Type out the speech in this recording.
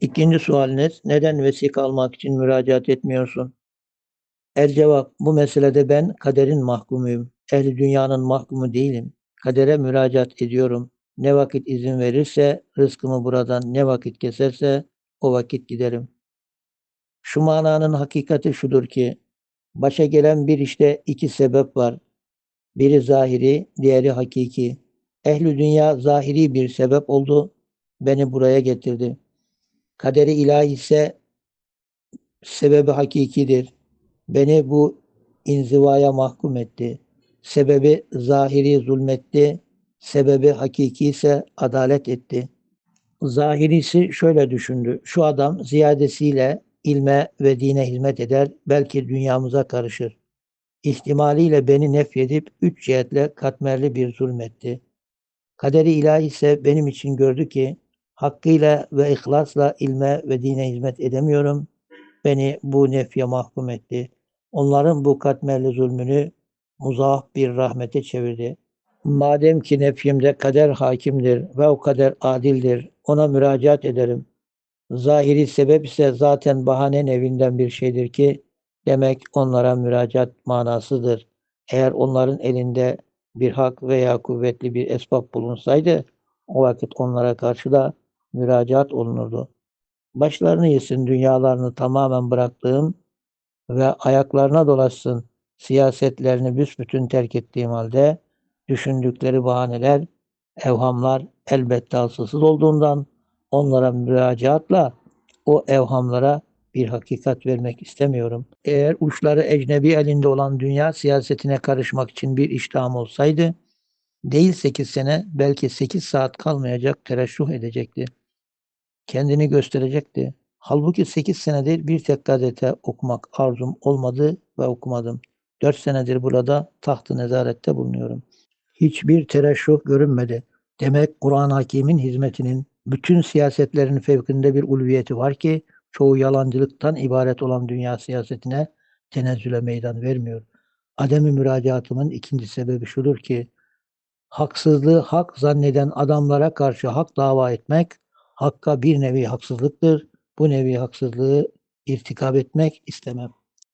İkinci sualiniz, neden vesika almak için müracaat etmiyorsun? El cevap, bu meselede ben kaderin mahkumuyum. Ehli dünyanın mahkumu değilim. Kadere müracaat ediyorum. Ne vakit izin verirse, rızkımı buradan ne vakit keserse o vakit giderim. Şu mananın hakikati şudur ki, başa gelen bir işte iki sebep var. Biri zahiri, diğeri hakiki. Ehli dünya zahiri bir sebep oldu, beni buraya getirdi. Kaderi ilahi ise sebebi hakikidir. Beni bu inzivaya mahkum etti. Sebebi zahiri zulmetti, sebebi hakiki ise adalet etti. Zahirisi şöyle düşündü. Şu adam ziyadesiyle ilme ve dine hizmet eder, belki dünyamıza karışır. İhtimaliyle beni nefyedip üç cihetle katmerli bir zulmetti. Kaderi ilahi ise benim için gördü ki hakkıyla ve ihlasla ilme ve dine hizmet edemiyorum. Beni bu nefye mahkum etti. Onların bu katmerli zulmünü muzaf bir rahmete çevirdi. Madem ki nefyimde kader hakimdir ve o kader adildir, ona müracaat ederim. Zahiri sebep ise zaten bahanen evinden bir şeydir ki, demek onlara müracaat manasıdır. Eğer onların elinde bir hak veya kuvvetli bir esbab bulunsaydı, o vakit onlara karşı da müracaat olunurdu. Başlarını yesin dünyalarını tamamen bıraktığım ve ayaklarına dolaşsın siyasetlerini büsbütün terk ettiğim halde düşündükleri bahaneler, evhamlar elbette asılsız olduğundan onlara müracaatla o evhamlara bir hakikat vermek istemiyorum. Eğer uçları ecnebi elinde olan dünya siyasetine karışmak için bir iştahım olsaydı, değil 8 sene belki 8 saat kalmayacak tereşruh edecekti. Kendini gösterecekti. Halbuki 8 senedir bir tek gazete okumak arzum olmadı ve okumadım. 4 senedir burada taht-ı nezarette bulunuyorum. Hiçbir tereşruh görünmedi. Demek Kur'an Hakim'in hizmetinin bütün siyasetlerin fevkinde bir ulviyeti var ki çoğu yalancılıktan ibaret olan dünya siyasetine tenezzüle meydan vermiyor. Ademi müracaatımın ikinci sebebi şudur ki haksızlığı hak zanneden adamlara karşı hak dava etmek hakka bir nevi haksızlıktır. Bu nevi haksızlığı irtikab etmek istemem.